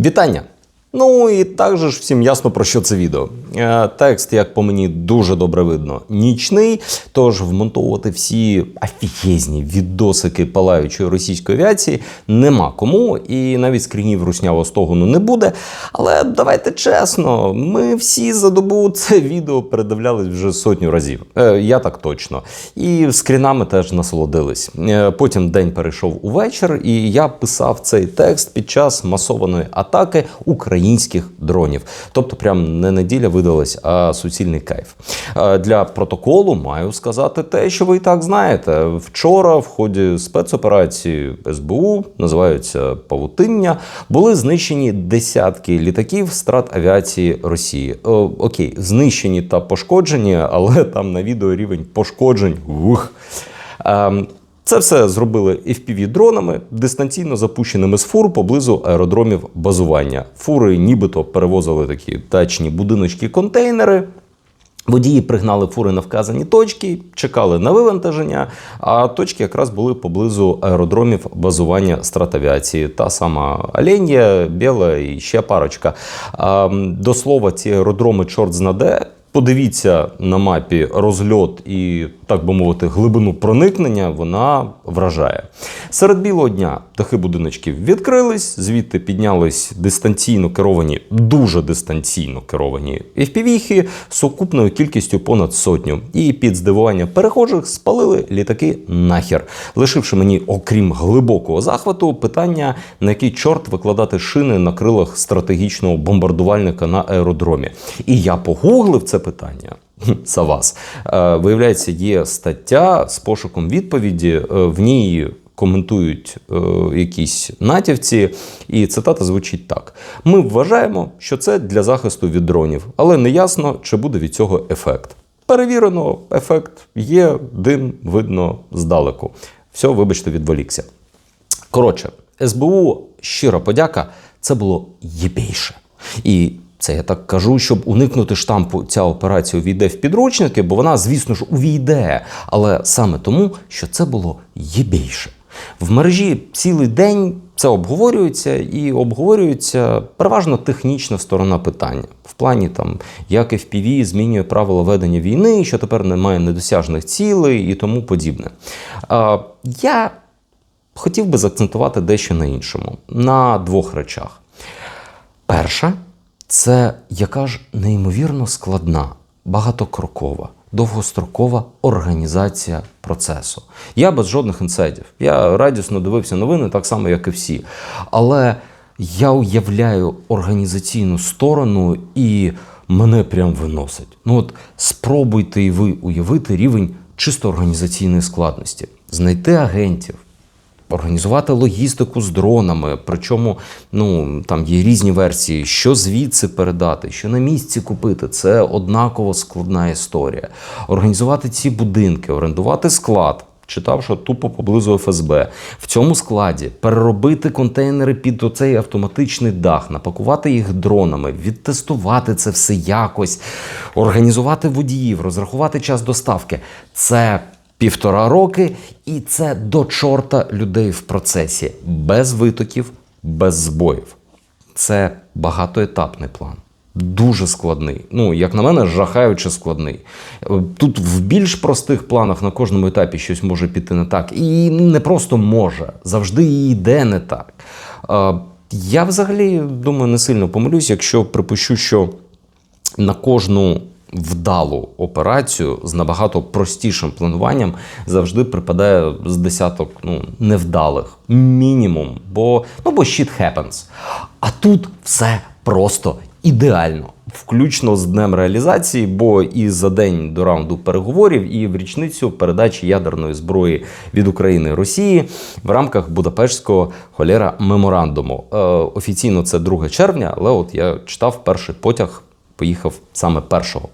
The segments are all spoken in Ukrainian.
Вітання! Ну і також всім ясно про що це відео. Е, Текст, як по мені, дуже добре видно. Нічний, тож вмонтовувати всі афієзні відосики палаючої російської авіації нема кому, і навіть скрінів руснявого стогону не буде. Але давайте чесно, ми всі за добу це відео передивлялись вже сотню разів. Е, Я так точно. І скрінами теж насолодились. Е, Потім день перейшов у вечір, і я писав цей текст під час масованої атаки українських дронів. Тобто, прям не неділя видалась, а суцільний кайф. Е, Для протоколу маю сказати те, що ви і так знаєте. Вчора, в ході спецоперації СБУ, називаються Павутиння, були знищені десятки літаків страт авіації Росії. О, окей, знищені та пошкоджені, але там на відео рівень пошкоджень. Ух. Це все зробили FPV-дронами, дистанційно запущеними з фур поблизу аеродромів базування. Фури нібито перевозили такі дачні будиночки-контейнери. Водії пригнали фури на вказані точки, чекали на вивантаження, а точки якраз були поблизу аеродромів базування стратавіації. Та сама Оленя, Біла і ще парочка. До слова, ці аеродроми чорт знаде. Подивіться на мапі розльот і, так би мовити, глибину проникнення, вона вражає. Серед білого дня дахи будиночків відкрились, звідти піднялись дистанційно керовані, дуже дистанційно керовані FPV-хи з сукупною кількістю понад сотню. І під здивування перехожих спалили літаки нахер, лишивши мені, окрім глибокого захвату, питання, на який чорт викладати шини на крилах стратегічного бомбардувальника на аеродромі. І я погуглив це питання. Хм, За вас. Е, Виявляється, є стаття з пошуком відповіді. Е, В ній коментують е, якісь натівці, і цитата звучить так: ми вважаємо, що це для захисту від дронів, але не ясно, чи буде від цього ефект. Перевірено, ефект є, дим видно здалеку. Все, вибачте, відволікся. Коротше, СБУ щира подяка, це було єбейше. І це я так кажу, щоб уникнути штампу, ця операція увійде в підручники, бо вона, звісно ж, увійде. Але саме тому, що це було єбейше. В мережі цілий день це обговорюється і обговорюється переважно технічна сторона питання. В плані там, як FPV змінює правила ведення війни, що тепер немає недосяжних цілей і тому подібне. А, я хотів би заакцентувати дещо на іншому, на двох речах. Перша це яка ж неймовірно складна, багатокрокова, довгострокова організація процесу. Я без жодних інсайдів. Я радісно дивився новини, так само, як і всі. Але я уявляю організаційну сторону і мене прям виносить. Ну от спробуйте і ви уявити рівень чисто організаційної складності, знайти агентів, організувати логістику з дронами. Причому ну, там є різні версії, що звідси передати, що на місці купити. Це однаково складна історія. Організувати ці будинки, орендувати склад. Читав, що тупо поблизу ФСБ. В цьому складі переробити контейнери під оцей автоматичний дах, напакувати їх дронами, відтестувати це все якось, організувати водіїв, розрахувати час доставки. Це півтора роки, і це до чорта людей в процесі, без витоків, без збоїв. Це багатоетапний план. Дуже складний. Ну, як на мене, жахаюче складний. Тут в більш простих планах на кожному етапі щось може піти не так. І не просто може, завжди і йде не так. Я взагалі думаю, не сильно помилюсь, якщо припущу, що на кожну вдалу операцію з набагато простішим плануванням завжди припадає з десяток ну, невдалих. Мінімум. Бо, ну, бо shit happens. А тут все просто ідеально. Включно з днем реалізації, бо і за день до раунду переговорів, і в річницю передачі ядерної зброї від України Росії в рамках Будапештського холєра меморандуму. Е, офіційно це 2 червня, але от я читав перший потяг, поїхав саме першого.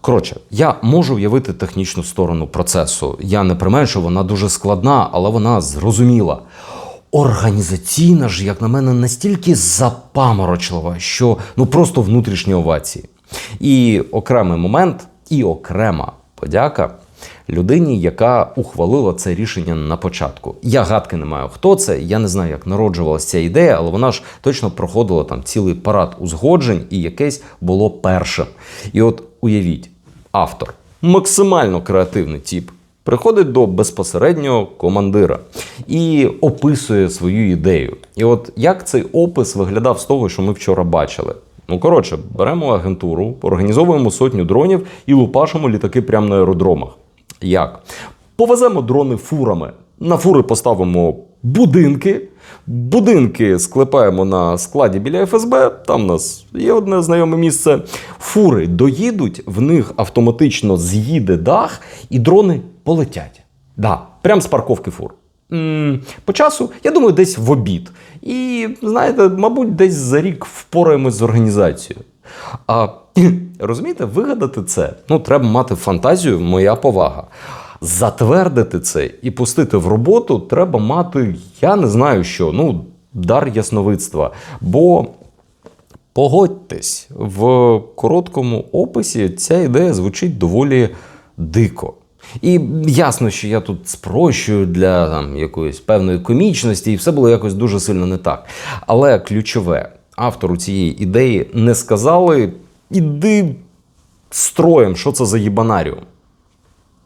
Коротше, я можу уявити технічну сторону процесу. Я не применшу, вона дуже складна, але вона зрозуміла. Організаційна ж, як на мене, настільки запаморочлива, що ну просто внутрішні овації. І окремий момент, і окрема подяка людині, яка ухвалила це рішення на початку. Я гадки не маю, хто це. Я не знаю, як народжувалася ця ідея, але вона ж точно проходила там цілий парад узгоджень, і якесь було першим. І от уявіть, автор максимально креативний тип. Приходить до безпосереднього командира і описує свою ідею. І от як цей опис виглядав з того, що ми вчора бачили. Ну, коротше, беремо агентуру, організовуємо сотню дронів і лупашимо літаки прямо на аеродромах. Як? Повеземо дрони фурами. На фури поставимо будинки. Будинки склепаємо на складі біля ФСБ. Там у нас є одне знайоме місце. Фури доїдуть, в них автоматично з'їде дах, і дрони полетять. Да, прямо з парковки фур. По часу, я думаю, десь в обід. І знаєте, мабуть, десь за рік впораємось з організацією. А розумієте, вигадати це ну, треба мати фантазію, моя повага. Затвердити це і пустити в роботу треба мати, я не знаю що, ну, дар ясновидства. Бо погодьтесь, в короткому описі ця ідея звучить доволі дико. І ясно, що я тут спрощую для там, якоїсь певної комічності, і все було якось дуже сильно не так. Але ключове, автору цієї ідеї не сказали: іди строєм, що це за їбанаріум.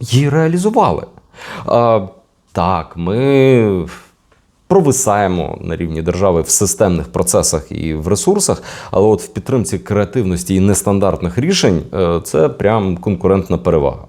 Її реалізували. А, так, ми провисаємо на рівні держави в системних процесах і в ресурсах, але от в підтримці креативності і нестандартних рішень е, це прям конкурентна перевага.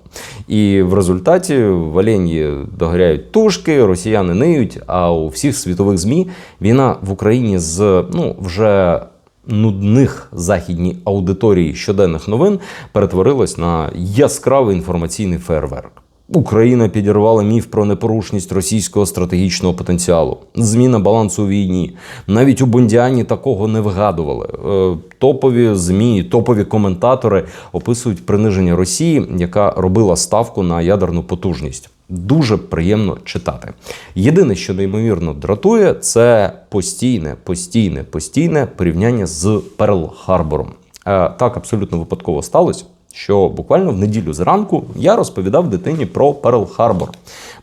І в результаті в Оленії догоряють тушки, росіяни ниють. А у всіх світових ЗМІ війна в Україні з ну вже нудних західній аудиторії щоденних новин перетворилась на яскравий інформаційний фейерверк. Україна підірвала міф про непорушність російського стратегічного потенціалу, зміна балансу у війні. Навіть у Бондіані такого не вигадували. Е, Топові змі, топові коментатори описують приниження Росії, яка робила ставку на ядерну потужність. Дуже приємно читати. Єдине, що неймовірно дратує, це постійне, постійне, постійне порівняння з Перл Харбором. Е, Так абсолютно випадково сталося що буквально в неділю зранку я розповідав дитині про Перл Харбор,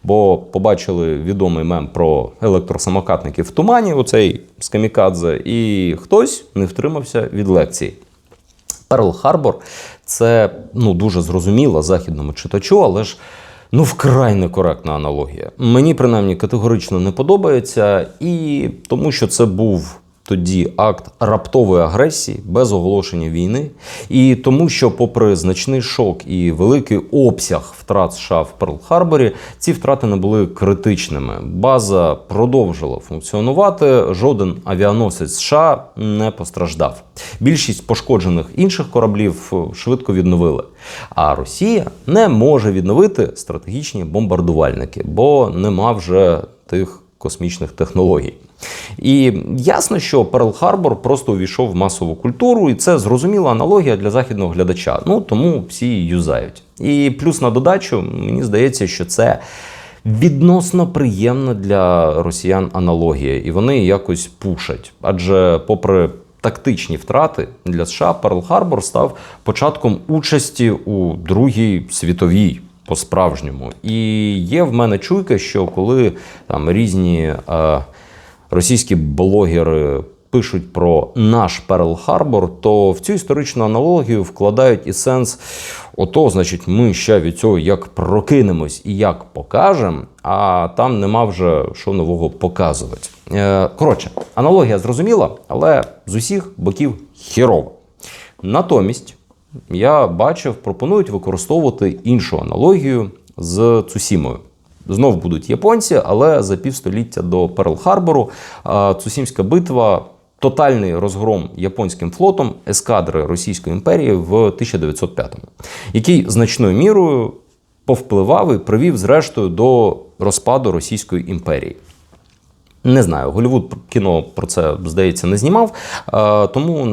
бо побачили відомий мем про електросамокатників в тумані, оцей з камікадзе, і хтось не втримався від лекції. Перл Харбор це ну, дуже зрозуміло західному читачу, але ж ну вкрай некоректна аналогія. Мені принаймні категорично не подобається, і тому що це був тоді акт раптової агресії без оголошення війни, і тому, що, попри значний шок і великий обсяг втрат США в Перл-Харборі, ці втрати не були критичними. База продовжила функціонувати. Жоден авіаносець США не постраждав. Більшість пошкоджених інших кораблів швидко відновили. А Росія не може відновити стратегічні бомбардувальники, бо нема вже тих космічних технологій. І ясно, що Перл Харбор просто увійшов в масову культуру, і це зрозуміла аналогія для західного глядача. Ну тому всі юзають. І плюс на додачу, мені здається, що це. Відносно приємна для росіян аналогія, і вони якось пушать. Адже, попри тактичні втрати для США, Перл Харбор став початком участі у Другій світовій по-справжньому. І є в мене чуйка, що коли там різні. Е, російські блогери пишуть про наш Перл Харбор, то в цю історичну аналогію вкладають і сенс. Ото, значить, ми ще від цього як прокинемось і як покажемо, а там нема вже що нового показувати. Е, коротше, аналогія зрозуміла, але з усіх боків хірово. Натомість я бачив, пропонують використовувати іншу аналогію з Цусімою. Знов будуть японці, але за півстоліття до Перл-Харбору Цусімська битва. Тотальний розгром японським флотом ескадри Російської імперії в 1905-му, який значною мірою повпливав і привів, зрештою, до розпаду Російської імперії. Не знаю, Голівуд кіно про це, здається, не знімав. Тому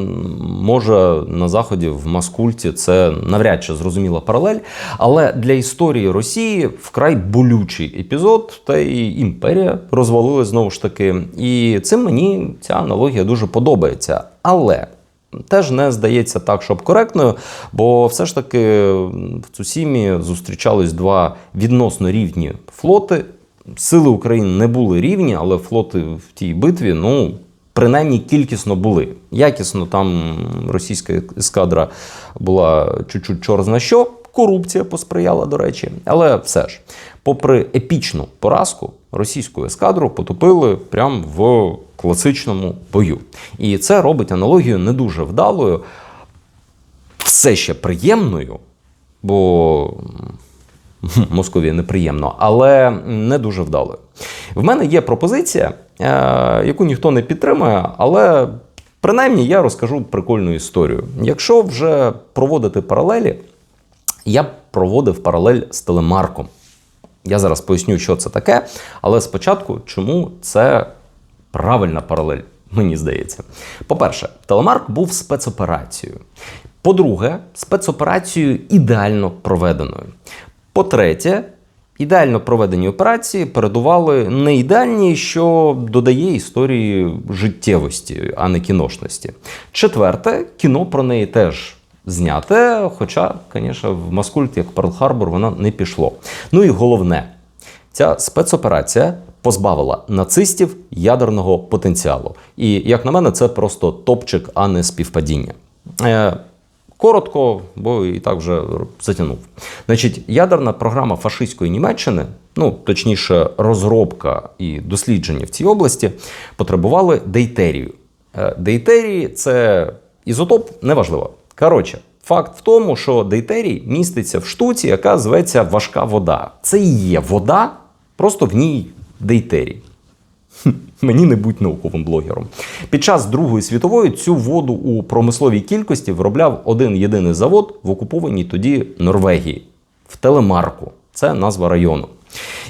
може на заході в маскульті це навряд чи зрозуміла паралель. Але для історії Росії вкрай болючий епізод, та й імперія розвалилась знову ж таки. І цим мені ця аналогія дуже подобається. Але теж не здається так, щоб коректною, бо все ж таки в Цусімі зустрічались два відносно рівні флоти. Сили України не були рівні, але флоти в тій битві, ну. Принаймні кількісно були. Якісно там російська ескадра була чуть-чуть чорзна що. Корупція посприяла, до речі. Але все ж, попри епічну поразку, російську ескадру потопили прямо в класичному бою. І це робить аналогію не дуже вдалою, все ще приємною, бо Московії неприємно, але не дуже вдалою. В мене є пропозиція, е, яку ніхто не підтримує, але принаймні я розкажу прикольну історію. Якщо вже проводити паралелі, я проводив паралель з телемарком. Я зараз поясню, що це таке, але спочатку, чому це правильна паралель, мені здається. По-перше, телемарк був спецоперацією. По-друге, спецоперацією ідеально проведеною. По-третє, ідеально проведені операції передували не ідеальні, що додає історії життєвості, а не кіношності. Четверте, кіно про неї теж зняте, хоча, звісно, в Маскульт, як Перл Харбор, воно не пішло. Ну і головне, ця спецоперація позбавила нацистів ядерного потенціалу. І, як на мене, це просто топчик, а не співпадіння. Коротко, бо і так вже затягнув. Значить, ядерна програма фашистської Німеччини, ну точніше, розробка і дослідження в цій області, потребували дейтерію. Е, дейтерії це ізотоп, неважливо. Коротше, факт в тому, що дейтерій міститься в штуці, яка зветься важка вода. Це і є вода, просто в ній дейтерій. Мені не будь науковим блогером. Під час Другої світової цю воду у промисловій кількості виробляв один єдиний завод в окупованій тоді Норвегії в Телемарку. Це назва району.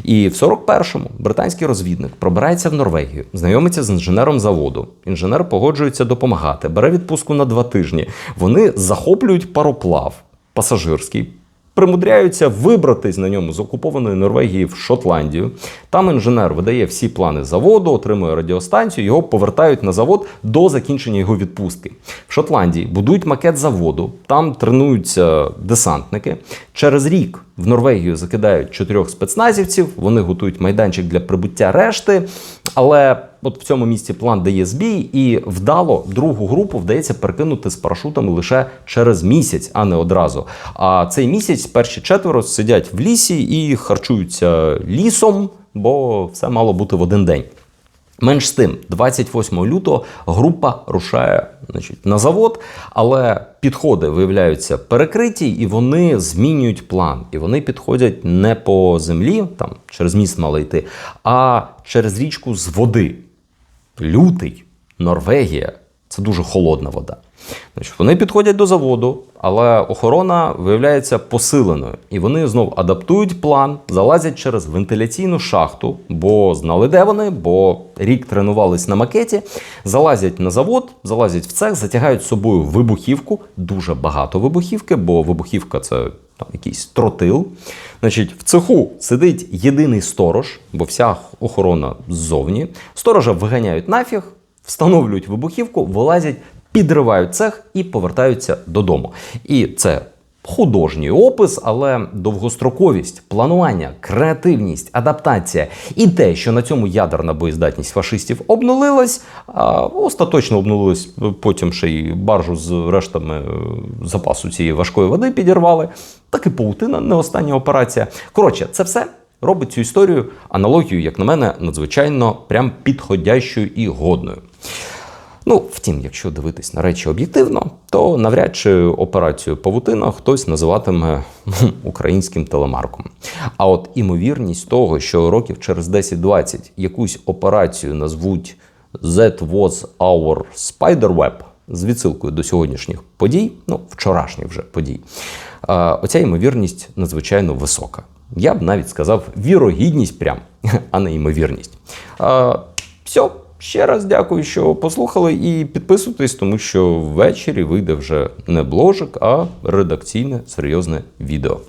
І в 41-му британський розвідник пробирається в Норвегію, знайомиться з інженером заводу. Інженер погоджується допомагати, бере відпустку на два тижні. Вони захоплюють пароплав пасажирський примудряються вибратись на ньому з окупованої Норвегії в Шотландію. Там інженер видає всі плани заводу, отримує радіостанцію, його повертають на завод до закінчення його відпустки. В Шотландії будують макет заводу, там тренуються десантники. Через рік в Норвегію закидають чотирьох спецназівців, вони готують майданчик для прибуття решти. Але от в цьому місці план дає збій, і вдало другу групу вдається перекинути з парашутами лише через місяць, а не одразу. А цей місяць перші четверо сидять в лісі і харчуються лісом, бо все мало бути в один день. Менш з тим, 28 лютого група рушає значить, на завод, але підходи виявляються перекриті, і вони змінюють план. І вони підходять не по землі, там через міст мали йти, а через річку з води. Лютий, Норвегія це дуже холодна вода. Значить, Вони підходять до заводу, але охорона виявляється посиленою. І вони знов адаптують план, залазять через вентиляційну шахту, бо знали, де вони, бо рік тренувались на макеті, залазять на завод, залазять в цех, затягають з собою вибухівку, дуже багато вибухівки, бо вибухівка це там якийсь тротил. Значить, в цеху сидить єдиний сторож, бо вся охорона ззовні. Сторожа виганяють нафіг, встановлюють вибухівку, вилазять підривають цех і повертаються додому. І це художній опис, але довгостроковість, планування, креативність, адаптація і те, що на цьому ядерна боєздатність фашистів обнулилась, а остаточно обнулилась потім ще й баржу з рештами е, запасу цієї важкої води підірвали. Так і паутина не остання операція. Коротше, це все. Робить цю історію аналогію, як на мене, надзвичайно прям підходящою і годною. Ну, втім, якщо дивитись на речі об'єктивно, то навряд чи операцію Павутина хтось називатиме ну, українським телемарком. А от імовірність того, що років через 10-20 якусь операцію назвуть That was our Spiderweb з відсилкою до сьогоднішніх подій, ну вчорашніх вже подій, оця ймовірність надзвичайно висока. Я б навіть сказав вірогідність прям, а не ймовірність. Все. Ще раз дякую, що послухали, і підписуйтесь, тому що ввечері вийде вже не бложик, а редакційне серйозне відео.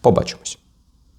Побачимось.